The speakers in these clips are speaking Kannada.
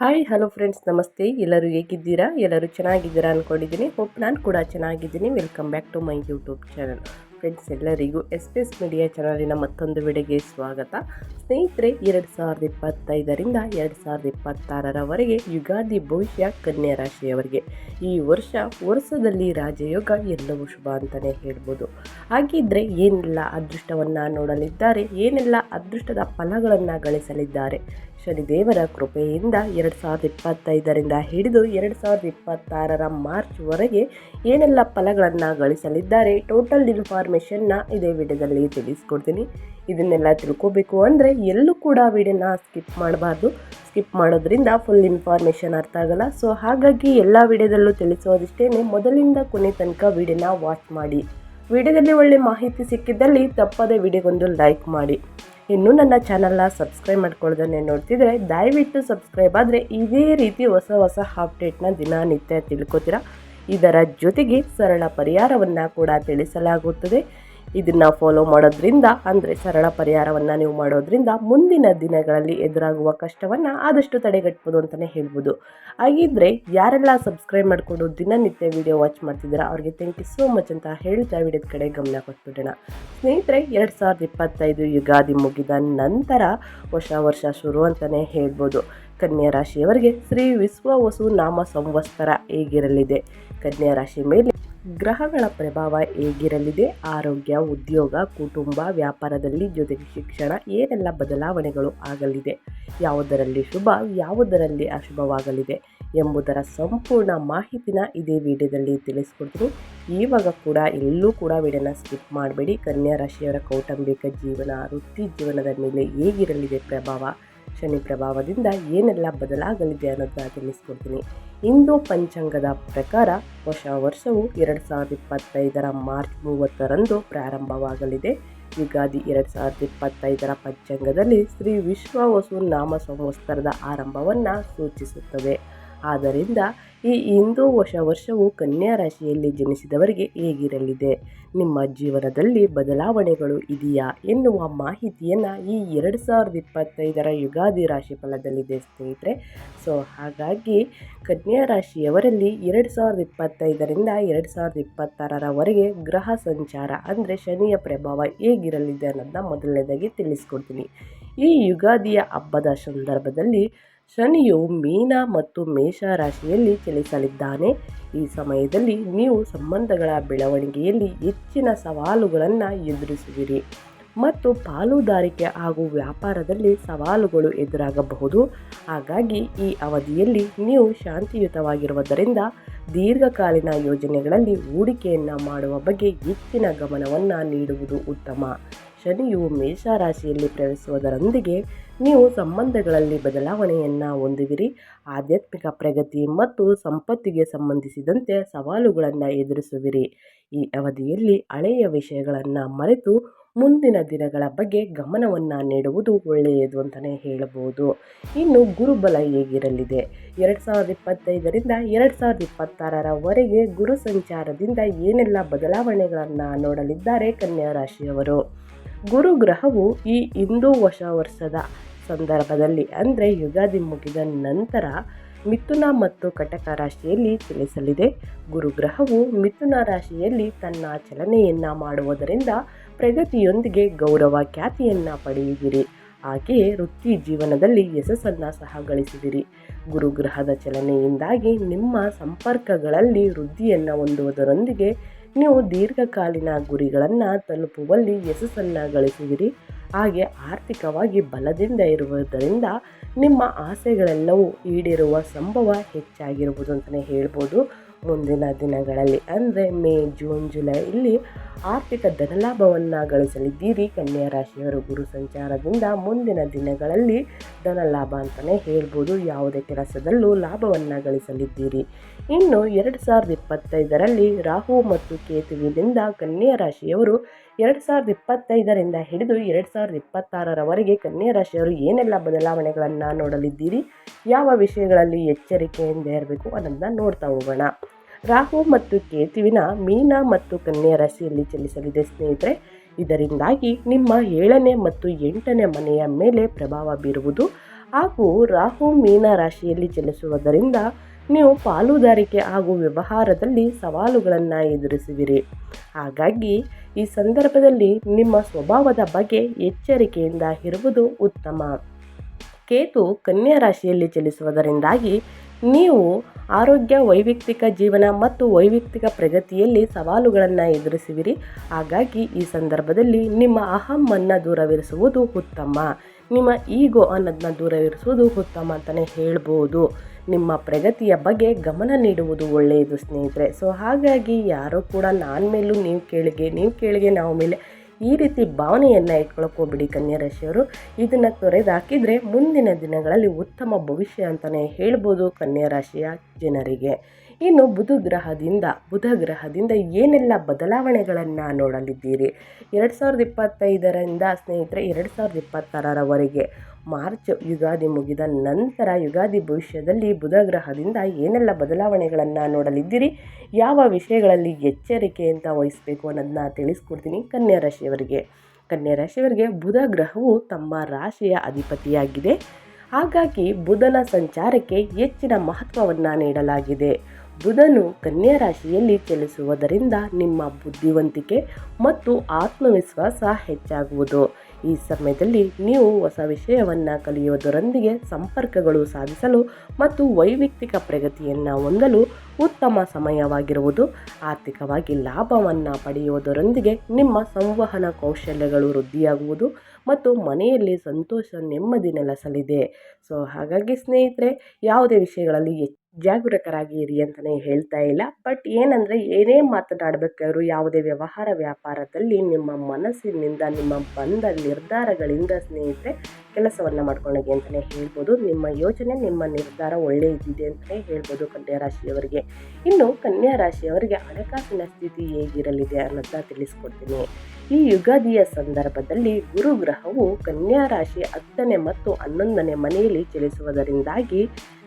ಹಾಯ್ ಹಲೋ ಫ್ರೆಂಡ್ಸ್ ನಮಸ್ತೆ. ಎಲ್ಲರೂ ಹೇಗಿದ್ದೀರಾ? ಎಲ್ಲರೂ ಚೆನ್ನಾಗಿದ್ದೀರಾ ಅಂದ್ಕೊಂಡಿದ್ದೀನಿ ಹೋಪ್ ನಾನು ಕೂಡ ಚೆನ್ನಾಗಿದ್ದೀನಿ. Welcome back to my YouTube channel friends ಎಲ್ಲರಿಗೂ ಎಸ್ ಪಿ ಎಸ್ ಮೀಡಿಯಾ ಚಾನಲಿನ ಮತ್ತೊಂದು ವಿಡಿಯೋಗೆ ಸ್ವಾಗತ. ಸ್ನೇಹಿತರೆ, ಎರಡು ಸಾವಿರದ ಇಪ್ಪತ್ತೈದರಿಂದ ಎರಡು ಸಾವಿರದ ಇಪ್ಪತ್ತಾರರವರೆಗೆ ಯುಗಾದಿ ಭವಿಷ್ಯ ಕನ್ಯಾ ರಾಶಿಯವರಿಗೆ. ಈ ವರ್ಷ ವರ್ಷದಲ್ಲಿ ರಾಜಯೋಗ ಎಲ್ಲವೂ ಶುಭ ಅಂತಲೇ ಹೇಳ್ಬೋದು. ಹಾಗಿದ್ರೆ ಏನೆಲ್ಲ ಅದೃಷ್ಟವನ್ನು ನೋಡಲಿದ್ದಾರೆ? ಏನೆಲ್ಲ ಅದೃಷ್ಟದ ಫಲಗಳನ್ನು ಗಳಿಸಲಿದ್ದಾರೆ? ಶನಿದೇವರ ಕೃಪೆಯಿಂದ ಎರಡು ಸಾವಿರದ ಇಪ್ಪತ್ತೈದರಿಂದ ಹಿಡಿದು ಎರಡು ಸಾವಿರದ ಇಪ್ಪತ್ತಾರರ ಮಾರ್ಚ್ವರೆಗೆ ಏನೆಲ್ಲ ಫಲಗಳನ್ನು ಗಳಿಸಲಿದ್ದಾರೆ ಟೋಟಲ್ ಇನ್ಫಾರ್ಮೇಷನ್ನ ಇದೇ ವಿಡಿಯೋದಲ್ಲಿ ತಿಳಿಸ್ಕೊಡ್ತೀನಿ. ಇದನ್ನೆಲ್ಲ ತಿಳ್ಕೋಬೇಕು ಅಂದರೆ ಎಲ್ಲೂ ಕೂಡ ವಿಡಿಯೋನ ಸ್ಕಿಪ್ ಮಾಡಬಾರ್ದು. ಸ್ಕಿಪ್ ಮಾಡೋದ್ರಿಂದ ಫುಲ್ ಇನ್ಫಾರ್ಮೇಷನ್ ಅರ್ಥ ಆಗಲ್ಲ. ಸೊ ಹಾಗಾಗಿ ಎಲ್ಲ ವಿಡಿಯೋದಲ್ಲೂ ತಿಳಿಸೋದಿಷ್ಟೇ ಮೊದಲಿಂದ ಕೊನೆ ತನಕ ವಿಡಿಯೋನ ವಾಚ್ ಮಾಡಿ. ವಿಡಿಯೋದಲ್ಲಿ ಒಳ್ಳೆ ಮಾಹಿತಿ ಸಿಕ್ಕಿದ್ದಲ್ಲಿ ತಪ್ಪದೇ ವಿಡಿಯೋಗೊಂದು ಲೈಕ್ ಮಾಡಿ. ಇನ್ನೂ ನನ್ನ ಚಾನಲ್ನ ಸಬ್ಸ್ಕ್ರೈಬ್ ಮಾಡ್ಕೊಳ್ಳೋದನ್ನೇ ನೋಡ್ತಿದ್ರೆ ದಯವಿಟ್ಟು ಸಬ್ಸ್ಕ್ರೈಬ್ ಆದರೆ ಇದೇ ರೀತಿ ಹೊಸ ಹೊಸ ಅಪ್ಡೇಟ್ನ ದಿನನಿತ್ಯ ತಿಳ್ಕೊತೀರಾ? ಇದರ ಜೊತೆಗೆ ಸರಳ ಪರಿಹಾರವನ್ನು ಕೂಡ ತಿಳಿಸಲಾಗುತ್ತದೆ. ಇದನ್ನು ಫಾಲೋ ಮಾಡೋದ್ರಿಂದ, ಅಂದರೆ ಸರಳ ಪರಿಹಾರವನ್ನು ನೀವು ಮಾಡೋದ್ರಿಂದ ಮುಂದಿನ ದಿನಗಳಲ್ಲಿ ಎದುರಾಗುವ ಕಷ್ಟವನ್ನು ಆದಷ್ಟು ತಡೆಗಟ್ಬೋದು ಅಂತಲೇ ಹೇಳ್ಬೋದು. ಹಾಗಿದ್ದರೆ ಯಾರೆಲ್ಲ ಸಬ್ಸ್ಕ್ರೈಬ್ ಮಾಡಿಕೊಂಡು ದಿನನಿತ್ಯ ವಿಡಿಯೋ ವಾಚ್ ಮಾಡ್ತಿದ್ದೀರಾ, ಅವ್ರಿಗೆ ಥ್ಯಾಂಕ್ ಯು ಸೋ ಮಚ್ ಅಂತ ಹೇಳ್ತಾ ವಿಡಿಯೋದ ಕಡೆ ಗಮನ ಕೊಟ್ಬಿಡೋಣ. ಸ್ನೇಹಿತರೆ, ಎರಡು ಸಾವಿರದ ಇಪ್ಪತ್ತೈದು ಯುಗಾದಿ ಮುಗಿದ ನಂತರ ಹೊಸ ವರ್ಷ ಶುರು ಅಂತಲೇ ಹೇಳ್ಬೋದು. ಕನ್ಯಾ ರಾಶಿಯವರಿಗೆ ಶ್ರೀ ವಿಶ್ವ ವಸು ನಾಮ ಸಂವತ್ಸರ ಹೇಗಿರಲಿದೆ? ಕನ್ಯಾ ರಾಶಿ ಮೇಲೆ ಗ್ರಹಗಳ ಪ್ರಭಾವ ಹೇಗಿರಲಿದೆ? ಆರೋಗ್ಯ, ಉದ್ಯೋಗ, ಕುಟುಂಬ, ವ್ಯಾಪಾರದಲ್ಲಿ ಜೊತೆಗೆ ಶಿಕ್ಷಣ, ಏನೆಲ್ಲ ಬದಲಾವಣೆಗಳು ಆಗಲಿದೆ? ಯಾವುದರಲ್ಲಿ ಶುಭ, ಯಾವುದರಲ್ಲಿ ಅಶುಭವಾಗಲಿದೆ ಎಂಬುದರ ಸಂಪೂರ್ಣ ಮಾಹಿತಿನ ಇದೇ ವಿಡಿಯೋದಲ್ಲಿ ತಿಳಿಸ್ಕೊಡ್ತೀನಿ. ಇವಾಗ ಕೂಡ ಎಲ್ಲೂ ಕೂಡ ವಿಡಿಯೋನ ಸ್ಕಿಪ್ ಮಾಡಬೇಡಿ. ಕನ್ಯಾ ರಾಶಿಯವರ ಕೌಟುಂಬಿಕ ಜೀವನ, ವೃತ್ತಿ ಜೀವನದ ಮೇಲೆ ಹೇಗಿರಲಿದೆ ಪ್ರಭಾವ? ಶನಿ ಪ್ರಭಾವದಿಂದ ಏನೆಲ್ಲ ಬದಲಾಗಲಿದೆ ಅನ್ನೋದನ್ನ ತಿಳಿಸ್ಕೊಡ್ತೀನಿ. ಹಿಂದೂ ಪಂಚಾಂಗದ ಪ್ರಕಾರ ಹೊಸ ವರ್ಷವು ಎರಡು ಸಾವಿರದ ಇಪ್ಪತ್ತೈದರ ಮಾರ್ಚ್ ಮೂವತ್ತರಂದು ಪ್ರಾರಂಭವಾಗಲಿದೆ. ಯುಗಾದಿ ಎರಡು ಸಾವಿರದ ಇಪ್ಪತ್ತೈದರ ಪಂಚಾಂಗದಲ್ಲಿ ಶ್ರೀ ವಿಶ್ವ ವಸು ನಾಮ ಸಂವತ್ಸರದ ಆರಂಭವನ್ನು ಸೂಚಿಸುತ್ತದೆ. ಆದ್ದರಿಂದ ಈ ಹಿಂದೂ ಹೊಸ ವರ್ಷವು ಕನ್ಯಾ ರಾಶಿಯಲ್ಲಿ ಜನಿಸಿದವರಿಗೆ ಹೇಗಿರಲಿದೆ? ನಿಮ್ಮ ಜೀವನದಲ್ಲಿ ಬದಲಾವಣೆಗಳು ಇದೆಯಾ? ಎನ್ನುವ ಮಾಹಿತಿಯನ್ನು ಈ ಎರಡು ಸಾವಿರದ ಇಪ್ಪತ್ತೈದರ ಯುಗಾದಿ ರಾಶಿ ಫಲದಲ್ಲಿದೆ ಸ್ನೇಹಿತರೆ. ಸೊ, ಹಾಗಾಗಿ ಕನ್ಯಾ ರಾಶಿಯವರಲ್ಲಿ ಎರಡು ಸಾವಿರದ ಇಪ್ಪತ್ತೈದರಿಂದ ಎರಡು ಸಾವಿರದ ಇಪ್ಪತ್ತಾರರವರೆಗೆ ಗ್ರಹ ಸಂಚಾರ ಅಂದರೆ ಶನಿಯ ಪ್ರಭಾವ ಹೇಗಿರಲಿದೆ ಅನ್ನೋದನ್ನ ಮೊದಲನೇದಾಗಿ ತಿಳಿಸ್ಕೊಡ್ತೀನಿ. ಈ ಯುಗಾದಿಯ ಹಬ್ಬದ ಸಂದರ್ಭದಲ್ಲಿ ಶನಿಯು ಮೀನ ಮತ್ತು ಮೇಷ ರಾಶಿಯಲ್ಲಿ ಚಲಿಸಲಿದ್ದಾನೆ. ಈ ಸಮಯದಲ್ಲಿ ನೀವು ಸಂಬಂಧಗಳ ಬೆಳವಣಿಗೆಯಲ್ಲಿ ಹೆಚ್ಚಿನ ಸವಾಲುಗಳನ್ನು ಎದುರಿಸುವಿರಿ. ಮತ್ತು ಪಾಲುದಾರಿಕೆ ಹಾಗೂ ವ್ಯಾಪಾರದಲ್ಲಿ ಸವಾಲುಗಳು ಎದುರಾಗಬಹುದು. ಹಾಗಾಗಿ ಈ ಅವಧಿಯಲ್ಲಿ ನೀವು ಶಾಂತಿಯುತವಾಗಿರುವುದರಿಂದ ದೀರ್ಘಕಾಲೀನ ಯೋಜನೆಗಳಲ್ಲಿ ಹೂಡಿಕೆಯನ್ನು ಮಾಡುವ ಬಗ್ಗೆ ಹೆಚ್ಚಿನ ಗಮನವನ್ನು ನೀಡುವುದು ಉತ್ತಮ. ಶನಿಯು ಮೇಷರಾಶಿಯಲ್ಲಿ ಪ್ರವೇಶಿಸುವುದರೊಂದಿಗೆ ನೀವು ಸಂಬಂಧಗಳಲ್ಲಿ ಬದಲಾವಣೆಯನ್ನು ಹೊಂದುವಿರಿ ಆಧ್ಯಾತ್ಮಿಕ ಪ್ರಗತಿ ಮತ್ತು ಸಂಪತ್ತಿಗೆ ಸಂಬಂಧಿಸಿದಂತೆ ಸವಾಲುಗಳನ್ನು ಎದುರಿಸುವಿರಿ. ಈ ಅವಧಿಯಲ್ಲಿ ಹಳೆಯ ವಿಷಯಗಳನ್ನು ಮರೆತು ಮುಂದಿನ ದಿನಗಳ ಬಗ್ಗೆ ಗಮನವನ್ನು ನೀಡುವುದು ಒಳ್ಳೆಯದು ಅಂತಲೇ ಹೇಳಬಹುದು. ಇನ್ನು ಗುರುಬಲ ಹೇಗಿರಲಿದೆ? ಎರಡು ಸಾವಿರದ ಇಪ್ಪತ್ತೈದರಿಂದ ಎರಡು ಸಾವಿರದ ಇಪ್ಪತ್ತಾರರವರೆಗೆ ಗುರು ಸಂಚಾರದಿಂದ ಏನೆಲ್ಲ ಬದಲಾವಣೆಗಳನ್ನು ನೋಡಲಿದ್ದಾರೆ ಕನ್ಯಾ ರಾಶಿಯವರು ಗುರು ಗ್ರಹವು ಈ ಹಿಂದೂ ಹೊಸ ವರ್ಷದ ಸಂದರ್ಭದಲ್ಲಿ, ಅಂದರೆ ಯುಗಾದಿ ಮುಗಿದ ನಂತರ ಮಿಥುನ ಮತ್ತು ಕಟಕ ರಾಶಿಯಲ್ಲಿ ಚಲಿಸಲಿದೆ ಗುರುಗ್ರಹವು ಮಿಥುನ ರಾಶಿಯಲ್ಲಿ ತನ್ನ ಚಲನೆಯನ್ನು ಮಾಡುವುದರಿಂದ ಪ್ರಗತಿಯೊಂದಿಗೆ ಗೌರವ ಖ್ಯಾತಿಯನ್ನು ಪಡೆಯುವಿರಿ. ಹಾಗೆಯೇ ವೃತ್ತಿ ಜೀವನದಲ್ಲಿ ಯಶಸ್ಸನ್ನು ಸಹ ಗಳಿಸಿದಿರಿ ಗುರುಗ್ರಹದ ಚಲನೆಯಿಂದಾಗಿ ನಿಮ್ಮ ಸಂಪರ್ಕಗಳಲ್ಲಿ ವೃದ್ಧಿಯನ್ನು ಹೊಂದುವುದರೊಂದಿಗೆ ನೀವು ದೀರ್ಘಕಾಲೀನ ಗುರಿಗಳನ್ನು ತಲುಪುವಲ್ಲಿ ಯಶಸ್ಸನ್ನು ಗಳಿಸುವಿರಿ. ಹಾಗೆ ಆರ್ಥಿಕವಾಗಿ ಬಲದಿಂದ ಇರುವುದರಿಂದ ನಿಮ್ಮ ಆಸೆಗಳೆಲ್ಲವೂ ಈಡೇರುವ ಸಂಭವ ಹೆಚ್ಚಾಗಿರುವುದು ಅಂತಲೇ ಹೇಳ್ಬೋದು. ಮುಂದಿನ ದಿನಗಳಲ್ಲಿ, ಅಂದರೆ ಮೇ, ಜೂನ್, ಜುಲೈ, ಇಲ್ಲಿ ಆರ್ಥಿಕ ಧನಲಾಭವನ್ನು ಗಳಿಸಲಿದ್ದೀರಿ. ಕನ್ಯಾ ರಾಶಿಯವರು ಗುರು ಸಂಚಾರದಿಂದ ಮುಂದಿನ ದಿನಗಳಲ್ಲಿ ಧನಲಾಭ ಅಂತಲೇ ಹೇಳ್ಬೋದು. ಯಾವುದೇ ಕೆಲಸದಲ್ಲೂ ಲಾಭವನ್ನು ಗಳಿಸಲಿದ್ದೀರಿ. ಇನ್ನು ಎರಡು ಸಾವಿರದ ಇಪ್ಪತ್ತೈದರಲ್ಲಿ ರಾಹು ಮತ್ತು ಕೇತುವಿನಿಂದ ಕನ್ಯಾ ರಾಶಿಯವರು ಎರಡು ಸಾವಿರದ ಇಪ್ಪತ್ತೈದರಿಂದ ಹಿಡಿದು ಎರಡು ಸಾವಿರದ ಇಪ್ಪತ್ತಾರರವರೆಗೆ ಕನ್ಯಾ ರಾಶಿಯವರು ಏನೆಲ್ಲ ಬದಲಾವಣೆಗಳನ್ನು ನೋಡಲಿದ್ದೀರಿ? ಯಾವ ವಿಷಯಗಳಲ್ಲಿ ಎಚ್ಚರಿಕೆಯಿಂದ ಇರಬೇಕು ಅನ್ನೋದನ್ನ ನೋಡ್ತಾ ಹೋಗೋಣ. ರಾಹು ಮತ್ತು ಕೇತುವಿನ ಮೀನ ಮತ್ತು ಕನ್ಯಾ ರಾಶಿಯಲ್ಲಿ ಚಲಿಸಲಿದೆ ಸ್ನೇಹಿತರೆ. ಇದರಿಂದಾಗಿ ನಿಮ್ಮ ಏಳನೇ ಮತ್ತು ಎಂಟನೇ ಮನೆಯ ಮೇಲೆ ಪ್ರಭಾವ ಬೀರುವುದು ಹಾಗೂ ರಾಹು ಮೀನ ರಾಶಿಯಲ್ಲಿ ಚಲಿಸುವುದರಿಂದ ನೀವು ಪಾಲುದಾರಿಕೆ ಹಾಗೂ ವ್ಯವಹಾರದಲ್ಲಿ ಸವಾಲುಗಳನ್ನು ಎದುರಿಸುವಿರಿ ಹಾಗಾಗಿ ಈ ಸಂದರ್ಭದಲ್ಲಿ ನಿಮ್ಮ ಸ್ವಭಾವದ ಬಗ್ಗೆ ಎಚ್ಚರಿಕೆಯಿಂದ ಇರುವುದು ಉತ್ತಮ. ಕೇತು ಕನ್ಯಾ ರಾಶಿಯಲ್ಲಿ ಚಲಿಸುವುದರಿಂದಾಗಿ ನೀವು ಆರೋಗ್ಯ, ವೈಯಕ್ತಿಕ ಜೀವನ ಮತ್ತು ವೈಯಕ್ತಿಕ ಪ್ರಗತಿಯಲ್ಲಿ ಸವಾಲುಗಳನ್ನು ಎದುರಿಸುವಿರಿ ಹಾಗಾಗಿ ಈ ಸಂದರ್ಭದಲ್ಲಿ ನಿಮ್ಮ ಅಹಮ್ಮನ್ನು ದೂರವಿರಿಸುವುದು ಉತ್ತಮ. ನಿಮ್ಮ ಈಗೋ ಅನ್ನೋದನ್ನ ದೂರವಿರಿಸುವುದು ಉತ್ತಮ ಅಂತಲೇ ಹೇಳ್ಬೋದು. ನಿಮ್ಮ ಪ್ರಗತಿಯ ಬಗ್ಗೆ ಗಮನ ನೀಡುವುದು ಒಳ್ಳೆಯದು ಸ್ನೇಹಿತರೆ. ಸೊ ಹಾಗಾಗಿ ಯಾರೂ ಕೂಡ ನಾನು ಮೇಲೂ ನೀವು ಕೇಳಿಗೆ ನೀವು ಕೇಳಿಗೆ ನಾವು ಮೇಲೆ ಈ ರೀತಿ ಭಾವನೆಯನ್ನು ಇಟ್ಕೊಳ್ಕೋಬಿಡಿ ಹೋಗ್ಬಿಡಿ ಕನ್ಯಾ ರಾಶಿಯವರು. ಇದನ್ನು ತೊರೆದಾಕಿದರೆ ಮುಂದಿನ ದಿನಗಳಲ್ಲಿ ಉತ್ತಮ ಭವಿಷ್ಯ ಅಂತಲೇ ಹೇಳ್ಬೋದು ಕನ್ಯಾ ರಾಶಿಯ ಜನರಿಗೆ. ಇನ್ನು ಬುಧ ಗ್ರಹದಿಂದ ಬುಧ ಗ್ರಹದಿಂದ ಏನೆಲ್ಲ ಬದಲಾವಣೆಗಳನ್ನು ನೋಡಲಿದ್ದೀರಿ? ಎರಡು ಸಾವಿರದ ಇಪ್ಪತ್ತೈದರಿಂದ ಸ್ನೇಹಿತರೆ, ಎರಡು ಸಾವಿರದ ಇಪ್ಪತ್ತಾರರವರೆಗೆ ಮಾರ್ಚ್ ಯುಗಾದಿ ಮುಗಿದ ನಂತರ ಯುಗಾದಿ ಭವಿಷ್ಯದಲ್ಲಿ ಬುಧ ಗ್ರಹದಿಂದ ಏನೆಲ್ಲ ಬದಲಾವಣೆಗಳನ್ನು ನೋಡಲಿದ್ದೀರಿ? ಯಾವ ವಿಷಯಗಳಲ್ಲಿ ಎಚ್ಚರಿಕೆಯಿಂದ ವಹಿಸಬೇಕು ಅನ್ನೋದನ್ನ ತಿಳಿಸ್ಕೊಡ್ತೀನಿ ಕನ್ಯಾ ರಾಶಿಯವರಿಗೆ. ಕನ್ಯಾ ರಾಶಿಯವರಿಗೆ ಬುಧ ಗ್ರಹವು ತಮ್ಮ ರಾಶಿಯ ಅಧಿಪತಿಯಾಗಿದೆ. ಹಾಗಾಗಿ ಬುಧನ ಸಂಚಾರಕ್ಕೆ ಹೆಚ್ಚಿನ ಮಹತ್ವವನ್ನು ನೀಡಲಾಗಿದೆ. ಬುಧನು ಕನ್ಯಾ ರಾಶಿಯಲ್ಲಿ ಚಲಿಸುವುದರಿಂದ ನಿಮ್ಮ ಬುದ್ಧಿವಂತಿಕೆ ಮತ್ತು ಆತ್ಮವಿಶ್ವಾಸ ಹೆಚ್ಚಾಗುವುದು. ಈ ಸಮಯದಲ್ಲಿ ನೀವು ಹೊಸ ವಿಷಯವನ್ನು ಕಲಿಯೋದರೊಂದಿಗೆ ಸಂಪರ್ಕಗಳು ಸಾಧಿಸಲು ಮತ್ತು ವೈಯಕ್ತಿಕ ಪ್ರಗತಿಯನ್ನು ಹೊಂದಲು ಉತ್ತಮ ಸಮಯವಾಗಿರುವುದು. ಆರ್ಥಿಕವಾಗಿ ಲಾಭವನ್ನು ಪಡೆಯುವುದರೊಂದಿಗೆ ನಿಮ್ಮ ಸಂವಹನ ಕೌಶಲ್ಯಗಳು ವೃದ್ಧಿಯಾಗುವುದು ಮತ್ತು ಮನೆಯಲ್ಲಿ ಸಂತೋಷ ನೆಮ್ಮದಿ ನೆಲೆಸಲಿದೆ. ಸೊ ಹಾಗಾಗಿ ಸ್ನೇಹಿತರೆ, ಯಾವುದೇ ವಿಷಯಗಳಲ್ಲಿ ಜಾಗರೂಕರಾಗಿ ಇರಿ ಅಂತಲೇ ಹೇಳ್ತಾ ಇಲ್ಲ. ಬಟ್ ಏನಂದರೆ ಏನೇ ಮಾತನಾಡಬೇಕಾದ್ರು ಯಾವುದೇ ವ್ಯವಹಾರ ವ್ಯಾಪಾರದಲ್ಲಿ ನಿಮ್ಮ ಮನಸ್ಸಿನಿಂದ, ನಿಮ್ಮ ಬಂದ ನಿರ್ಧಾರಗಳಿಂದ ಸ್ನೇಹಿತರೆ ಕೆಲಸವನ್ನು ಮಾಡ್ಕೊಂಡೋಗಿ ಅಂತಲೇ ಹೇಳ್ಬೋದು. ನಿಮ್ಮ ಯೋಚನೆ, ನಿಮ್ಮ ನಿರ್ಧಾರ ಒಳ್ಳೆಯದಿದೆ ಅಂತಲೇ ಹೇಳ್ಬೋದು ಕನ್ಯಾ ರಾಶಿಯವರಿಗೆ. ಇನ್ನು ಕನ್ಯಾ ರಾಶಿಯವರಿಗೆ ಹಣಕಾಸಿನ ಸ್ಥಿತಿ ಹೇಗಿರಲಿದೆ ಅನ್ನೋದನ್ನ ತಿಳಿಸ್ಕೊಡ್ತೀನಿ. ಈ ಯುಗಾದಿಯ ಸಂದರ್ಭದಲ್ಲಿ ಗುರುಗ್ರಹವು ಕನ್ಯಾ ರಾಶಿ ಹತ್ತನೇ ಮತ್ತು ಹನ್ನೊಂದನೇ ಮನೆಯಲ್ಲಿ ಚಲಿಸುವುದರಿಂದಾಗಿ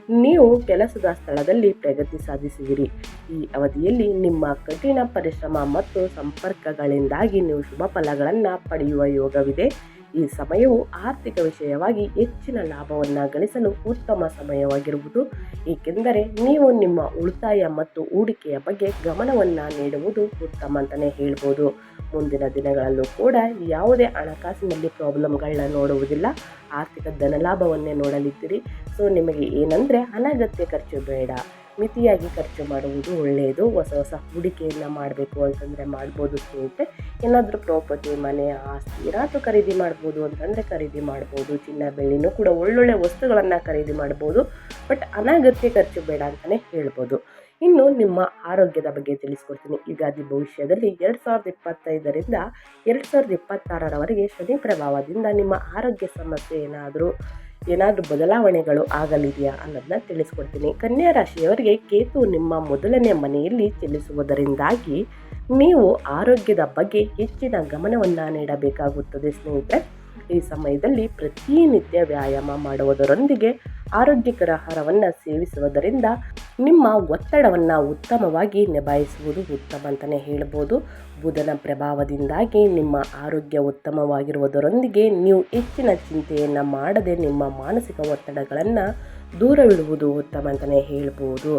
ನೀವು ಕೆಲಸದ ಸ್ಥಳದಲ್ಲಿ ಪ್ರಗತಿ ಸಾಧಿಸುವಿರಿ ಈ ಅವಧಿಯಲ್ಲಿ ನಿಮ್ಮ ಕಠಿಣ ಪರಿಶ್ರಮ ಮತ್ತು ಸಂಪರ್ಕಗಳಿಂದಾಗಿ ನೀವು ಶುಭ ಫಲಗಳನ್ನು ಪಡೆಯುವ ಯೋಗವಿದೆ. ಈ ಸಮಯವು ಆರ್ಥಿಕ ವಿಷಯವಾಗಿ ಹೆಚ್ಚಿನ ಲಾಭವನ್ನು ಗಳಿಸಲು ಉತ್ತಮ ಸಮಯವಾಗಿರುವುದು. ಏಕೆಂದರೆ ನೀವು ನಿಮ್ಮ ಉಳಿತಾಯ ಮತ್ತು ಹೂಡಿಕೆಯ ಬಗ್ಗೆ ಗಮನವನ್ನು ನೀಡುವುದು ಉತ್ತಮ ಅಂತಲೇ ಹೇಳ್ಬೋದು. ಮುಂದಿನ ದಿನಗಳಲ್ಲೂ ಕೂಡ ಯಾವುದೇ ಹಣಕಾಸಿನಲ್ಲಿ ಪ್ರಾಬ್ಲಮ್ಗಳನ್ನ ನೋಡುವುದಿಲ್ಲ. ಆರ್ಥಿಕ ಧನಲಾಭವನ್ನೇ ನೋಡಲಿದ್ದೀರಿ. ಸೊ ನಿಮಗೆ ಏನಂದರೆ ಅನಗತ್ಯ ಖರ್ಚು ಬೇಡ. ಮಿತಿಯಾಗಿ ಖರ್ಚು ಮಾಡುವುದು ಒಳ್ಳೆಯದು. ಹೊಸ ಹೊಸ ಹೂಡಿಕೆಯನ್ನು ಮಾಡಬೇಕು ಅಂತಂದರೆ ಮಾಡ್ಬೋದು ಸ್ನೇಹಿತರೆ. ಏನಾದರೂ ಪ್ರಾಪರ್ಟಿ, ಮನೆ, ಆಸ್ತಿ, ಏನಾದರೂ ಖರೀದಿ ಮಾಡ್ಬೋದು ಅಂತಂದರೆ ಖರೀದಿ ಮಾಡ್ಬೋದು. ಚಿನ್ನ, ಬೆಳ್ಳಿನೂ ಕೂಡ ಒಳ್ಳೊಳ್ಳೆ ವಸ್ತುಗಳನ್ನು ಖರೀದಿ ಮಾಡ್ಬೋದು. ಬಟ್ ಅನಾಗತ್ಯ ಖರ್ಚು ಬೇಡ ಅಂತಲೇ ಹೇಳ್ಬೋದು. ಇನ್ನು ನಿಮ್ಮ ಆರೋಗ್ಯದ ಬಗ್ಗೆ ತಿಳಿಸ್ಕೊಡ್ತೀನಿ. ಯುಗಾದಿ ಭವಿಷ್ಯದಲ್ಲಿ ಎರಡು ಸಾವಿರದ ಇಪ್ಪತ್ತೈದರಿಂದ ಎರಡು ಸಾವಿರದ ಇಪ್ಪತ್ತಾರರವರೆಗೆ ಶನಿ ಪ್ರಭಾವದಿಂದ ನಿಮ್ಮ ಆರೋಗ್ಯ ಸಮಸ್ಯೆ ಏನಾದರೂ ಏನಾದರೂ ಬದಲಾವಣೆಗಳು ಆಗಲಿದೆಯಾ ಅನ್ನೋದನ್ನ ತಿಳಿಸ್ಕೊಡ್ತೀನಿ. ಕನ್ಯಾ ರಾಶಿಯವರಿಗೆ ಕೇತು ನಿಮ್ಮ ಮೊದಲನೇ ಮನೆಯಲ್ಲಿ ಚಲಿಸುವುದರಿಂದಾಗಿ ನೀವು ಆರೋಗ್ಯದ ಬಗ್ಗೆ ಹೆಚ್ಚಿನ ಗಮನವನ್ನು ನೀಡಬೇಕಾಗುತ್ತದೆ ಸ್ನೇಹಿತರೆ. ಈ ಸಮಯದಲ್ಲಿ ಪ್ರತಿನಿತ್ಯ ವ್ಯಾಯಾಮ ಮಾಡುವುದರೊಂದಿಗೆ ಆರೋಗ್ಯಕರ ಆಹಾರವನ್ನು ಸೇವಿಸುವುದರಿಂದ ನಿಮ್ಮ ಒತ್ತಡವನ್ನು ಉತ್ತಮವಾಗಿ ನಿಭಾಯಿಸುವುದು ಉತ್ತಮ ಅಂತಲೇ ಹೇಳ್ಬೋದು. ಬುಧನ ಪ್ರಭಾವದಿಂದಾಗಿ ನಿಮ್ಮ ಆರೋಗ್ಯ ಉತ್ತಮವಾಗಿರುವುದರೊಂದಿಗೆ ನೀವು ಹೆಚ್ಚಿನ ಚಿಂತೆಯನ್ನು ಮಾಡದೆ ನಿಮ್ಮ ಮಾನಸಿಕ ಒತ್ತಡಗಳನ್ನು ದೂರವಿಡುವುದು ಉತ್ತಮ ಅಂತಲೇ ಹೇಳ್ಬೋದು.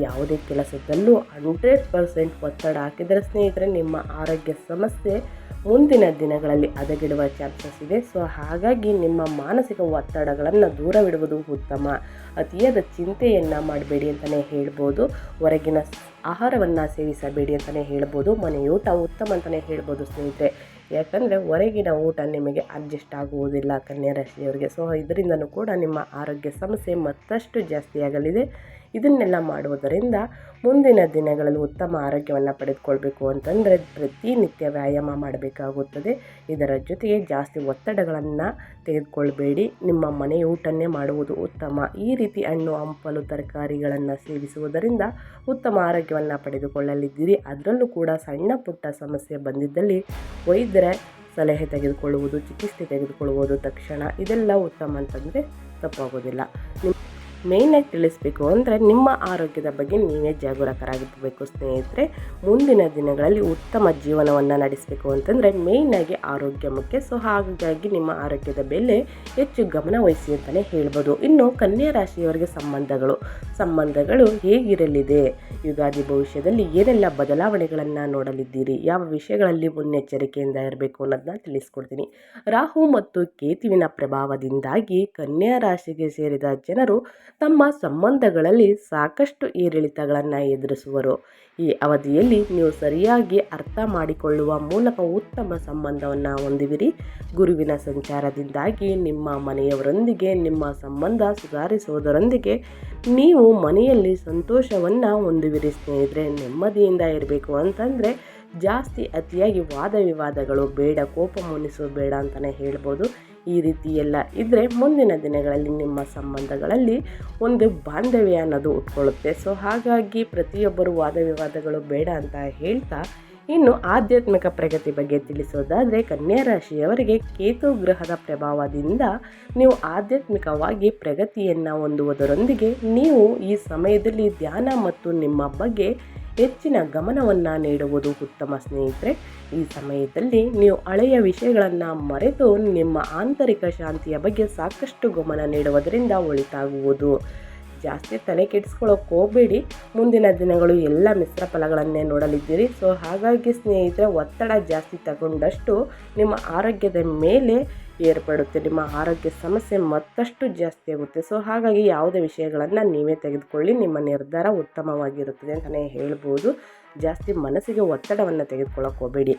ಯಾವುದೇ ಕೆಲಸದಲ್ಲೂ ಹಂಡ್ರೆಡ್ ಪರ್ಸೆಂಟ್ ಒತ್ತಡ ಹಾಕಿದರೆ ಸ್ನೇಹಿತರೆ ನಿಮ್ಮ ಆರೋಗ್ಯ ಸಮಸ್ಯೆ ಮುಂದಿನ ದಿನಗಳಲ್ಲಿ ಅದಗಿಡುವ ಚಾನ್ಸಸ್ ಇದೆ. ಸೊ, ಹಾಗಾಗಿ ನಿಮ್ಮ ಮಾನಸಿಕ ಒತ್ತಡಗಳನ್ನು ದೂರವಿಡುವುದು ಉತ್ತಮ. ಅತಿಯಾದ ಚಿಂತೆಯನ್ನು ಮಾಡಬೇಡಿ ಅಂತಲೇ ಹೇಳ್ಬೋದು. ಹೊರಗಿನ ಆಹಾರವನ್ನು ಸೇವಿಸಬೇಡಿ ಅಂತಲೇ ಹೇಳ್ಬೋದು. ಮನೆಯೂಟ ಉತ್ತಮ ಅಂತಲೇ ಹೇಳ್ಬೋದು ಸ್ನೇಹಿತರೆ. ಯಾಕಂದರೆ ಹೊರಗಿನ ಊಟ ನಿಮಗೆ ಅಡ್ಜಸ್ಟ್ ಆಗುವುದಿಲ್ಲ ಕನ್ಯಾ ರಾಶಿಯವರಿಗೆ. ಸೊ, ಇದರಿಂದನೂ ಕೂಡ ನಿಮ್ಮ ಆರೋಗ್ಯ ಸಮಸ್ಯೆ ಮತ್ತಷ್ಟು ಜಾಸ್ತಿ ಆಗಲಿದೆ. ಇದನ್ನೆಲ್ಲ ಮಾಡುವುದರಿಂದ ಮುಂದಿನ ದಿನಗಳಲ್ಲಿ ಉತ್ತಮ ಆರೋಗ್ಯವನ್ನು ಪಡೆದುಕೊಳ್ಬೇಕು ಅಂತಂದರೆ ಪ್ರತಿನಿತ್ಯ ವ್ಯಾಯಾಮ ಮಾಡಬೇಕಾಗುತ್ತದೆ. ಇದರ ಜೊತೆಗೆ ಜಾಸ್ತಿ ಒತ್ತಡಗಳನ್ನು ತೆಗೆದುಕೊಳ್ಬೇಡಿ. ನಿಮ್ಮ ಮನೆ ಊಟನ್ನೇ ಮಾಡುವುದು ಉತ್ತಮ. ಈ ರೀತಿ ಹಣ್ಣು, ಹಂಪಲು, ತರಕಾರಿಗಳನ್ನು ಸೇವಿಸುವುದರಿಂದ ಉತ್ತಮ ಆರೋಗ್ಯವನ್ನು ಪಡೆದುಕೊಳ್ಳಲಿದ್ದೀರಿ. ಅದರಲ್ಲೂ ಕೂಡ ಸಣ್ಣ ಪುಟ್ಟ ಸಮಸ್ಯೆ ಬಂದಿದ್ದಲ್ಲಿ ವೈದ್ಯರ ಸಲಹೆ ತೆಗೆದುಕೊಳ್ಳುವುದು, ಚಿಕಿತ್ಸೆ ತೆಗೆದುಕೊಳ್ಳುವುದು ತಕ್ಷಣ ಇದೆಲ್ಲ ಉತ್ತಮ ಅಂತಂದರೆ ತಪ್ಪಾಗೋದಿಲ್ಲ. ಮೇಯ್ನಾಗಿ ತಿಳಿಸ್ಬೇಕು ಅಂದರೆ ನಿಮ್ಮ ಆರೋಗ್ಯದ ಬಗ್ಗೆ ನೀವೇ ಜಾಗರೂಕರಾಗಿರಬೇಕು ಸ್ನೇಹಿತರೆ. ಮುಂದಿನ ದಿನಗಳಲ್ಲಿ ಉತ್ತಮ ಜೀವನವನ್ನು ನಡೆಸಬೇಕು ಅಂತಂದರೆ ಮೇಯ್ನಾಗಿ ಆರೋಗ್ಯ ಮುಖ್ಯ. ಸೊ ಹಾಗಾಗಿ ನಿಮ್ಮ ಆರೋಗ್ಯದ ಬೆಲೆ ಹೆಚ್ಚು ಗಮನ ವಹಿಸಿ ಅಂತಲೇ ಹೇಳ್ಬೋದು. ಇನ್ನು ಕನ್ಯಾ ರಾಶಿಯವರಿಗೆ ಸಂಬಂಧಗಳು ಸಂಬಂಧಗಳು ಹೇಗಿರಲಿದೆ? ಯುಗಾದಿ ಭವಿಷ್ಯದಲ್ಲಿ ಏನೆಲ್ಲ ಬದಲಾವಣೆಗಳನ್ನು ನೋಡಲಿದ್ದೀರಿ? ಯಾವ ವಿಷಯಗಳಲ್ಲಿ ಮುನ್ನೆಚ್ಚರಿಕೆಯಿಂದ ಇರಬೇಕು ಅನ್ನೋದನ್ನ ತಿಳಿಸ್ಕೊಡ್ತೀನಿ. ರಾಹು ಮತ್ತು ಕೇತುವಿನ ಪ್ರಭಾವದಿಂದಾಗಿ ಕನ್ಯಾ ರಾಶಿಗೆ ಸೇರಿದ ಜನರು ತಮ್ಮ ಸಂಬಂಧಗಳಲ್ಲಿ ಸಾಕಷ್ಟು ಏರಿಳಿತಗಳನ್ನು ಎದುರಿಸುವರು. ಈ ಅವಧಿಯಲ್ಲಿ ನೀವು ಸರಿಯಾಗಿ ಅರ್ಥ ಮಾಡಿಕೊಳ್ಳುವ ಮೂಲಕ ಉತ್ತಮ ಸಂಬಂಧವನ್ನು ಹೊಂದಿವಿರಿ. ಗುರುವಿನ ಸಂಚಾರದಿಂದಾಗಿ ನಿಮ್ಮ ಮನೆಯವರೊಂದಿಗೆ, ನಿಮ್ಮ ಸಂಬಂಧ ಸುಧಾರಿಸುವುದರೊಂದಿಗೆ ನೀವು ಮನೆಯಲ್ಲಿ ಸಂತೋಷವನ್ನು ಹೊಂದುವಿರಿ ಸ್ನೇಹಿತರೆ. ನೆಮ್ಮದಿಯಿಂದ ಇರಬೇಕು ಅಂತಂದರೆ ಜಾಸ್ತಿ ಅತಿಯಾಗಿ ವಾದ ವಿವಾದಗಳು, ಬೇಡ, ಕೋಪ ಮುನಿಸು ಬೇಡ ಅಂತಲೇ ಹೇಳ್ಬೋದು. ಈ ರೀತಿ ಎಲ್ಲ ಇದ್ದರೆ ಮುಂದಿನ ದಿನಗಳಲ್ಲಿ ನಿಮ್ಮ ಸಂಬಂಧಗಳಲ್ಲಿ ಒಂದು ಬಾಂಧವ್ಯ ಅನ್ನೋದು ಉಟ್ಕೊಳ್ಳುತ್ತೆ. ಸೊ ಹಾಗಾಗಿ ಪ್ರತಿಯೊಬ್ಬರು ವಾದ ವಿವಾದಗಳು ಬೇಡ ಅಂತ ಹೇಳ್ತಾ ಇನ್ನು ಆಧ್ಯಾತ್ಮಿಕ ಪ್ರಗತಿ ಬಗ್ಗೆ ತಿಳಿಸೋದಾದರೆ ಕನ್ಯಾ ರಾಶಿಯವರಿಗೆ ಕೇತು ಗ್ರಹದ ಪ್ರಭಾವದಿಂದ ನೀವು ಆಧ್ಯಾತ್ಮಿಕವಾಗಿ ಪ್ರಗತಿಯನ್ನು ಹೊಂದುವುದರೊಂದಿಗೆ ನೀವು ಈ ಸಮಯದಲ್ಲಿ ಧ್ಯಾನ ಮತ್ತು ನಿಮ್ಮ ಬಗ್ಗೆ ಹೆಚ್ಚಿನ ಗಮನವನ್ನು ನೀಡುವುದು ಉತ್ತಮ ಸ್ನೇಹಿತರೆ. ಈ ಸಮಯದಲ್ಲಿ ನೀವು ಹಳೆಯ ವಿಷಯಗಳನ್ನು ಮರೆತು ನಿಮ್ಮ ಆಂತರಿಕ ಶಾಂತಿಯ ಬಗ್ಗೆ ಸಾಕಷ್ಟು ಗಮನ ನೀಡುವುದರಿಂದ ಒಳಿತಾಗುವುದು. ಜಾಸ್ತಿ ತಲೆ ಕೆಡಿಸ್ಕೊಳ್ಳೋಕೆ ಹೋಗಬೇಡಿ. ಮುಂದಿನ ದಿನಗಳು ಎಲ್ಲ ಮಿಶ್ರ ಫಲಗಳನ್ನೇ ನೋಡಲಿದ್ದೀರಿ. ಸೊ, ಹಾಗಾಗಿ ಸ್ನೇಹಿತರೆ, ಒತ್ತಡ ಜಾಸ್ತಿ ತಗೊಂಡಷ್ಟು ನಿಮ್ಮ ಆರೋಗ್ಯದ ಮೇಲೆ ಏರ್ಪಡುತ್ತೆ. ನಿಮ್ಮ ಆರೋಗ್ಯ ಸಮಸ್ಯೆ ಮತ್ತಷ್ಟು ಜಾಸ್ತಿ ಆಗುತ್ತೆ. ಸೊ ಹಾಗಾಗಿ ಯಾವುದೇ ವಿಷಯಗಳನ್ನು ನೀವೇ ತೆಗೆದುಕೊಳ್ಳಿ. ನಿಮ್ಮ ನಿರ್ಧಾರ ಉತ್ತಮವಾಗಿರುತ್ತದೆ ಅಂತಲೇ ಹೇಳ್ಬೋದು. ಜಾಸ್ತಿ ಮನಸ್ಸಿಗೆ ಒತ್ತಡವನ್ನು ತೆಗೆದುಕೊಳ್ಳೋಕೆ ಹೋಗಬೇಡಿ.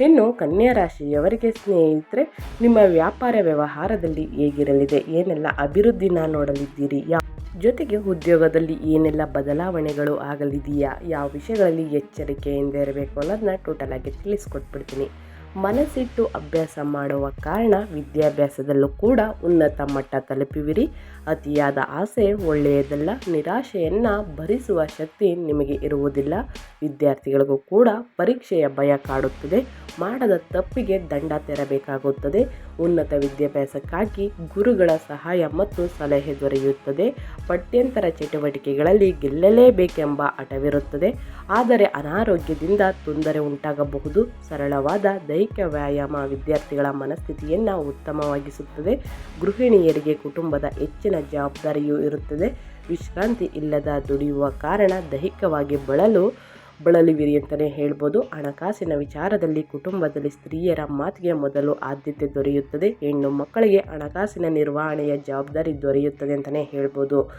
ಇನ್ನು ಕನ್ಯಾ ರಾಶಿಯವರಿಗೆ ಸ್ನೇಹಿತರೆ, ನಿಮ್ಮ ವ್ಯಾಪಾರ ವ್ಯವಹಾರದಲ್ಲಿ ಹೇಗಿರಲಿದೆ? ಏನೆಲ್ಲ ಅಭಿವೃದ್ಧಿನ ನೋಡಲಿದ್ದೀರಿ? ಯಾ ಜೊತೆಗೆ ಉದ್ಯೋಗದಲ್ಲಿ ಏನೆಲ್ಲ ಬದಲಾವಣೆಗಳು ಆಗಲಿದೆಯಾ? ಯಾವ ವಿಷಯಗಳಲ್ಲಿ ಎಚ್ಚರಿಕೆಯಿಂದ ಇರಬೇಕು ಅನ್ನೋದನ್ನ ಟೋಟಲ್ ಆಗಿ ತಿಳಿಸ್ಕೊಟ್ಬಿಡ್ತೀನಿ. ಮನಸ್ಸಿಟ್ಟು ಅಭ್ಯಾಸ ಮಾಡುವ ಕಾರಣ ವಿದ್ಯಾಭ್ಯಾಸದಲ್ಲೂ ಕೂಡ ಉನ್ನತ ಮಟ್ಟ ತಲುಪುವಿರಿ. ಅತಿಯಾದ ಆಸೆ, ಒಳ್ಳೆಯದಲ್ಲ. ನಿರಾಶೆಯನ್ನು ಭರಿಸುವ ಶಕ್ತಿ ನಿಮಗೆ ಇರುವುದಿಲ್ಲ. ವಿದ್ಯಾರ್ಥಿಗಳಿಗೂ ಕೂಡ ಪರೀಕ್ಷೆಯ ಭಯ ಕಾಡುತ್ತದೆ. ಮಾಡದ ತಪ್ಪಿಗೆ ದಂಡ ತೆರಬೇಕಾಗುತ್ತದೆ. ಉನ್ನತ ವಿದ್ಯಾಭ್ಯಾಸಕ್ಕಾಗಿ ಗುರುಗಳ ಸಹಾಯ ಮತ್ತು ಸಲಹೆ ದೊರೆಯುತ್ತದೆ. ಪಠ್ಯಂತರ ಚಟುವಟಿಕೆಗಳಲ್ಲಿ ಗೆಲ್ಲಲೇಬೇಕೆಂಬ ಹಠವಿರುತ್ತದೆ. ಆದರೆ ಅನಾರೋಗ್ಯದಿಂದ ತೊಂದರೆ ಉಂಟಾಗಬಹುದು. ಸರಳವಾದ ದೈಹಿಕ ವ್ಯಾಯಾಮ ವಿದ್ಯಾರ್ಥಿಗಳ ಮನಸ್ಥಿತಿಯನ್ನು ಉತ್ತಮವಾಗಿಸುತ್ತದೆ. ಗೃಹಿಣಿಯರಿಗೆ ಕುಟುಂಬದ ಹೆಚ್ಚಿನ ಜವಾಬ್ದಾರಿಯೂ ಇರುತ್ತದೆ. ವಿಶ್ರಾಂತಿ ಇಲ್ಲದ ದುಡಿಯುವ ಕಾರಣ ದೈಹಿಕವಾಗಿ ಬಳಲು, ಬಳಲುವಿರಿ ಅಂತಲೇ ಹೇಳ್ಬೋದು. ಹಣಕಾಸಿನ ವಿಚಾರದಲ್ಲಿ ಕುಟುಂಬದಲ್ಲಿ ಸ್ತ್ರೀಯರ ಮಾತಿಗೆ ಮೊದಲು ಆದ್ಯತೆ ದೊರೆಯುತ್ತದೆ. ಹೆಣ್ಣು ಮಕ್ಕಳಿಗೆ ಹಣಕಾಸಿನ ನಿರ್ವಹಣೆಯ ಜವಾಬ್ದಾರಿ ದೊರೆಯುತ್ತದೆ ಅಂತಲೇ ಹೇಳ್ಬೋದು.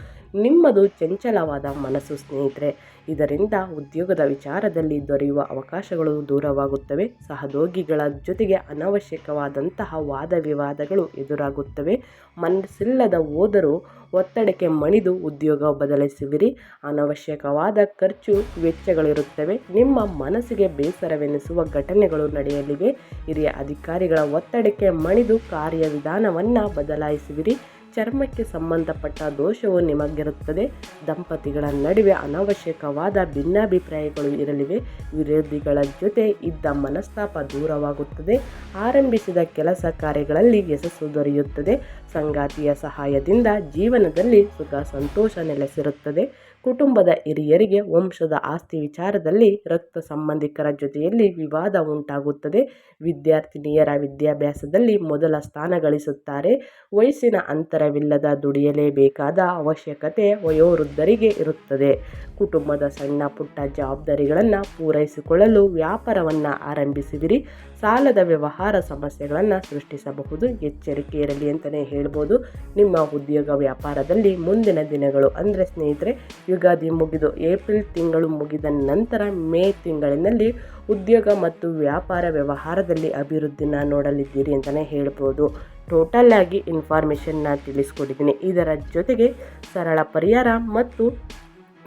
ನಿಮ್ಮದು ಚಂಚಲವಾದ ಮನಸ್ಸು ಸ್ನೇಹಿತರೆ, ಇದರಿಂದ ಉದ್ಯೋಗದ ವಿಚಾರದಲ್ಲಿ ದೊರೆಯುವ ಅವಕಾಶಗಳು ದೂರವಾಗುತ್ತವೆ. ಸಹೋದ್ಯೋಗಿಗಳ ಜೊತೆಗೆ ಅನವಶ್ಯಕವಾದಂತಹ ವಾದ ವಿವಾದಗಳು ಎದುರಾಗುತ್ತವೆ. ಮನಸ್ಸಿಲ್ಲದ ಹೋದರೂ ಒತ್ತಡಕ್ಕೆ ಮಣಿದು ಉದ್ಯೋಗ ಬದಲಿಸುವಿರಿ. ಅನವಶ್ಯಕವಾದ ಖರ್ಚು ವೆಚ್ಚಗಳಿರುತ್ತವೆ. ನಿಮ್ಮ ಮನಸ್ಸಿಗೆ ಬೇಸರವೆನಿಸುವ ಘಟನೆಗಳು ನಡೆಯಲಿವೆ. ಹಿರಿಯ ಅಧಿಕಾರಿಗಳ ಒತ್ತಡಕ್ಕೆ ಮಣಿದು ಕಾರ್ಯವಿಧಾನವನ್ನು ಬದಲಾಯಿಸುವಿರಿ. ಚರ್ಮಕ್ಕೆ ಸಂಬಂಧಪಟ್ಟ ದೋಷವು ನಿಮಗಿರುತ್ತದೆ. ದಂಪತಿಗಳ ನಡುವೆ ಅನವಶ್ಯಕವಾದ ಭಿನ್ನಾಭಿಪ್ರಾಯಗಳು ಇರಲಿವೆ. ವಿರೋಧಿಗಳ ಜೊತೆ ಇದ್ದ ಮನಸ್ತಾಪ ದೂರವಾಗುತ್ತದೆ. ಆರಂಭಿಸಿದ ಕೆಲಸ ಕಾರ್ಯಗಳಲ್ಲಿ ಯಶಸ್ಸು ದೊರೆಯುತ್ತದೆ. ಸಂಗಾತಿಯ ಸಹಾಯದಿಂದ ಜೀವನದಲ್ಲಿ ಸುಖ, ಸಂತೋಷ ನೆಲೆಸಿರುತ್ತದೆ. ಕುಟುಂಬದ ಹಿರಿಯರಿಗೆ ವಂಶದ ಆಸ್ತಿ ವಿಚಾರದಲ್ಲಿ ರಕ್ತ ಸಂಬಂಧಿಕರ ಜೊತೆಯಲ್ಲಿ ವಿವಾದ ಉಂಟಾಗುತ್ತದೆ. ವಿದ್ಯಾರ್ಥಿನಿಯರ ವಿದ್ಯಾಭ್ಯಾಸದಲ್ಲಿ ಮೊದಲ ಸ್ಥಾನ ಗಳಿಸುತ್ತಾರೆ. ವಯಸ್ಸಿನ ಅಂತರವಿಲ್ಲದ ದುಡಿಯಲೇಬೇಕಾದ ಅವಶ್ಯಕತೆ ವಯೋವೃದ್ಧರಿಗೆ ಇರುತ್ತದೆ. ಕುಟುಂಬದ ಸಣ್ಣ ಪುಟ್ಟ ಜವಾಬ್ದಾರಿಗಳನ್ನು ಪೂರೈಸಿಕೊಳ್ಳಲು ವ್ಯಾಪಾರವನ್ನು ಆರಂಭಿಸಿದಿರಿ. ಸಾಲದ ವ್ಯವಹಾರ ಸಮಸ್ಯೆಗಳನ್ನು ಸೃಷ್ಟಿಸಬಹುದು. ಎಚ್ಚರಿಕೆ ಇರಲಿ ಅಂತಲೇ ಹೇಳ್ಬೋದು. ನಿಮ್ಮ ಉದ್ಯೋಗ ವ್ಯಾಪಾರದಲ್ಲಿ ಮುಂದಿನ ದಿನಗಳು ಅಂದರೆ ಸ್ನೇಹಿತರೆ, ಯುಗಾದಿ ಮುಗಿದು ಏಪ್ರಿಲ್ ತಿಂಗಳು ಮುಗಿದ ನಂತರ ಮೇ ತಿಂಗಳಿನಲ್ಲಿ ಉದ್ಯೋಗ ಮತ್ತು ವ್ಯಾಪಾರ ವ್ಯವಹಾರದಲ್ಲಿ ಅಭಿವೃದ್ಧಿನ ನೋಡಲಿದ್ದೀರಿ ಅಂತಲೇ ಹೇಳ್ಬೋದು. ಟೋಟಲ್ ಆಗಿ ಇನ್ಫಾರ್ಮೇಷನ್ನ ತಿಳಿಸ್ಕೊಟ್ಟಿದ್ದೀನಿ ಇದರ ಜೊತೆಗೆ ಸರಳ ಪರಿಹಾರ ಮತ್ತು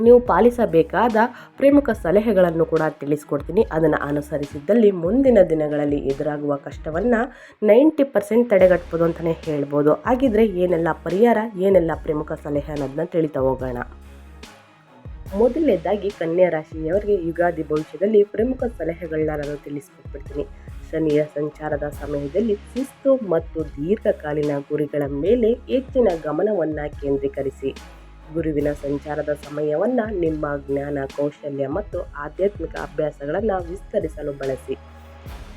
ನೀವು ಪಾಲಿಸಬೇಕಾದ ಪ್ರಮುಖ ಸಲಹೆಗಳನ್ನು ಕೂಡ ತಿಳಿಸ್ಕೊಡ್ತೀನಿ. ಅದನ್ನು ಅನುಸರಿಸಿದ್ದಲ್ಲಿ ಮುಂದಿನ ದಿನಗಳಲ್ಲಿ ಎದುರಾಗುವ ಕಷ್ಟವನ್ನು ನೈಂಟಿ ಪರ್ಸೆಂಟ್ ತಡೆಗಟ್ಬೋದು ಅಂತಲೇ ಹೇಳ್ಬೋದು. ಹಾಗಿದ್ರೆ ಏನೆಲ್ಲ ಪರಿಹಾರ, ಏನೆಲ್ಲ ಪ್ರಮುಖ ಸಲಹೆ ಅನ್ನೋದನ್ನ ತಿಳಿತಾ ಹೋಗೋಣ. ಮೊದಲನೇದಾಗಿ ಕನ್ಯಾ ರಾಶಿಯವರಿಗೆ ಯುಗಾದಿ ಭವಿಷ್ಯದಲ್ಲಿ ಪ್ರಮುಖ ಸಲಹೆಗಳನ್ನ ನಾನು ತಿಳಿಸ್ಕೊಟ್ಬಿಡ್ತೀನಿ. ಶನಿಯ ಸಂಚಾರದ ಸಮಯದಲ್ಲಿ ಶಿಸ್ತು ಮತ್ತು ದೀರ್ಘಕಾಲೀನ ಗುರಿಗಳ ಮೇಲೆ ಹೆಚ್ಚಿನ ಗಮನವನ್ನು ಕೇಂದ್ರೀಕರಿಸಿ. ಗುರುವಿನ ಸಂಚಾರದ ಸಮಯವನ್ನು ನಿಮ್ಮ ಜ್ಞಾನ, ಕೌಶಲ್ಯ ಮತ್ತು ಆಧ್ಯಾತ್ಮಿಕ ಅಭ್ಯಾಸಗಳನ್ನು ವಿಸ್ತರಿಸಲು ಬಳಸಿ.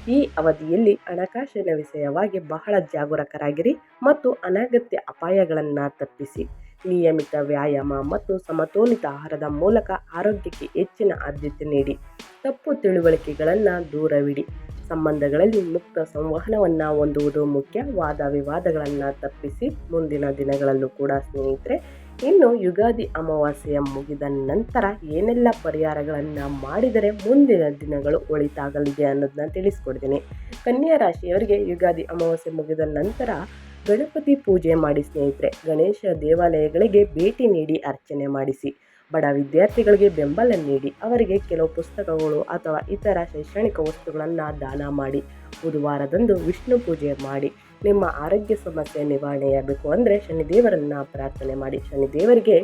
ಈ ಅವಧಿಯಲ್ಲಿ ಹಣಕಾಸಿನ ವಿಷಯವಾಗಿ ಬಹಳ ಜಾಗರೂಕರಾಗಿರಿ ಮತ್ತು ಅನಗತ್ಯ ಅಪಾಯಗಳನ್ನು ತಪ್ಪಿಸಿ. ನಿಯಮಿತ ವ್ಯಾಯಾಮ ಮತ್ತು ಸಮತೋಲಿತ ಆಹಾರದ ಮೂಲಕ ಆರೋಗ್ಯಕ್ಕೆ ಹೆಚ್ಚಿನ ಆದ್ಯತೆ ನೀಡಿ. ತಪ್ಪು ತಿಳುವಳಿಕೆಗಳನ್ನು ದೂರವಿಡಿ. ಸಂಬಂಧಗಳಲ್ಲಿ ಮುಕ್ತ ಸಂವಹನವನ್ನು ಹೊಂದುವುದು ಮುಖ್ಯ ವಾದ ವಿವಾದಗಳನ್ನು ತಪ್ಪಿಸಿ ಮುಂದಿನ ದಿನಗಳಲ್ಲೂ ಕೂಡ ಸ್ನೇಹಿತರೆ ಇನ್ನು ಯುಗಾದಿ ಅಮಾವಾಸ್ಯೆಯ ಮುಗಿದ ನಂತರ ಏನೆಲ್ಲ ಪರಿಹಾರಗಳನ್ನು ಮಾಡಿದರೆ ಮುಂದಿನ ದಿನಗಳು ಒಳಿತಾಗಲಿದೆ ಅನ್ನೋದನ್ನ ತಿಳಿಸ್ಕೊಡ್ತೀನಿ. ಕನ್ಯಾ ರಾಶಿಯವರಿಗೆ ಯುಗಾದಿ ಅಮಾವಾಸ್ಯೆ ಮುಗಿದ ನಂತರ ಗಣಪತಿ ಪೂಜೆ ಮಾಡಿ ಸ್ನೇಹಿತರೆ, ಗಣೇಶ ದೇವಾಲಯಗಳಿಗೆ ಭೇಟಿ ನೀಡಿ ಅರ್ಚನೆ ಮಾಡಿಸಿ, ಬಡ ವಿದ್ಯಾರ್ಥಿಗಳಿಗೆ ಬೆಂಬಲ ನೀಡಿ, ಅವರಿಗೆ ಕೆಲವು ಪುಸ್ತಕಗಳು ಅಥವಾ ಇತರ ಶೈಕ್ಷಣಿಕ ವಸ್ತುಗಳನ್ನು ದಾನ ಮಾಡಿ, ಬುಧವಾರದಂದು ವಿಷ್ಣು ಪೂಜೆ ಮಾಡಿ ನಿಮ್ಮ ಆರೋಗ್ಯ ಸಮಸ್ಯೆ ನಿವಾರಣೆಯಾಗಬೇಕು ಅಂದರೆ ಶನಿದೇವರನ್ನು ಪ್ರಾರ್ಥನೆ ಮಾಡಿ. ಶನಿದೇವರಿಗೆ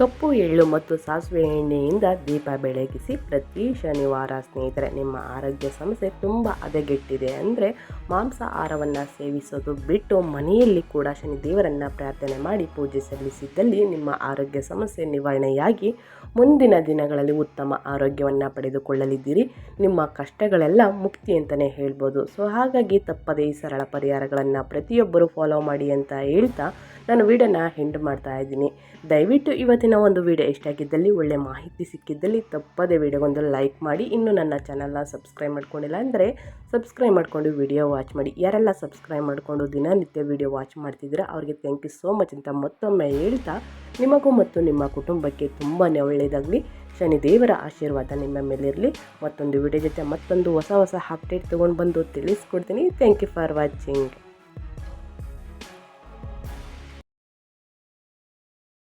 ಕಪ್ಪು, ಎಳ್ಳು ಮತ್ತು ಸಾಸಿವೆ ಎಣ್ಣೆಯಿಂದ ದೀಪ ಬೆಳಗಿಸಿ ಪ್ರತಿ ಶನಿವಾರ ಸ್ನೇಹಿತರೆ, ನಿಮ್ಮ ಆರೋಗ್ಯ ಸಮಸ್ಯೆ ತುಂಬ ಹದಗೆಟ್ಟಿದೆ ಅಂದರೆ ಮಾಂಸಾಹಾರವನ್ನು ಸೇವಿಸೋದು ಬಿಟ್ಟು ಮನೆಯಲ್ಲಿ ಕೂಡ ಶನಿದೇವರನ್ನು ಪ್ರಾರ್ಥನೆ ಮಾಡಿ ಪೂಜೆ ಸಲ್ಲಿಸಿದ್ದಲ್ಲಿ ನಿಮ್ಮ ಆರೋಗ್ಯ ಸಮಸ್ಯೆ ನಿವಾರಣೆಯಾಗಿ ಮುಂದಿನ ದಿನಗಳಲ್ಲಿ ಉತ್ತಮ ಆರೋಗ್ಯವನ್ನು ಪಡೆದುಕೊಳ್ಳಲಿದ್ದೀರಿ. ನಿಮ್ಮ ಕಷ್ಟಗಳೆಲ್ಲ ಮುಕ್ತಿ ಅಂತಲೇ ಹೇಳ್ಬೋದು. ಸೊ ಹಾಗಾಗಿ ತಪ್ಪದೇ ಸರಳ ಪರಿಹಾರಗಳನ್ನು ಪ್ರತಿಯೊಬ್ಬರು ಫಾಲೋ ಮಾಡಿ ಅಂತ ಹೇಳ್ತಾ ನಾನು ವೀಡಿಯೋನ ಹೆಂಡ್ ಮಾಡ್ತಾ ಇದ್ದೀನಿ. ದಯವಿಟ್ಟು ಇವತ್ತಿನ ಒಂದು ವಿಡಿಯೋ ಇಷ್ಟಾಗಿದ್ದಲ್ಲಿ ಒಳ್ಳೆ ಮಾಹಿತಿ ಸಿಕ್ಕಿದ್ದಲ್ಲಿ ತಪ್ಪದೇ ವೀಡಿಯೋಗೊಂದು ಲೈಕ್ ಮಾಡಿ. ಇನ್ನು ನನ್ನ ಚಾನಲ್ನ ಸಬ್ಸ್ಕ್ರೈಬ್ ಮಾಡ್ಕೊಂಡಿಲ್ಲ ಅಂದರೆ ಸಬ್ಸ್ಕ್ರೈಬ್ ಮಾಡಿಕೊಂಡು ವೀಡಿಯೋ ವಾಚ್ ಮಾಡಿ. ಯಾರೆಲ್ಲ ಸಬ್ಸ್ಕ್ರೈಬ್ ಮಾಡಿಕೊಂಡು ದಿನನಿತ್ಯ ವೀಡಿಯೋ ವಾಚ್ ಮಾಡ್ತಿದ್ದೀರಾ ಅವ್ರಿಗೆ ಥ್ಯಾಂಕ್ ಯು ಸೋ ಮಚ್ ಅಂತ ಮತ್ತೊಮ್ಮೆ ಹೇಳ್ತಾ ನಿಮಗೂ ಮತ್ತು ನಿಮ್ಮ ಕುಟುಂಬಕ್ಕೆ ತುಂಬಾ ಒಳ್ಳೆಯದಾಗಲಿ. ಶನಿದೇವರ ಆಶೀರ್ವಾದ ನಿಮ್ಮ ಮೇಲಿರಲಿ ಮತ್ತೊಂದು ವಿಡಿಯೋ ಜೊತೆ ಮತ್ತೊಂದು ಹೊಸ ಹೊಸ ಅಪ್ಡೇಟ್ ತೊಗೊಂಡು ಬಂದು ತಿಳಿಸ್ಕೊಡ್ತೀನಿ. Thank you for watching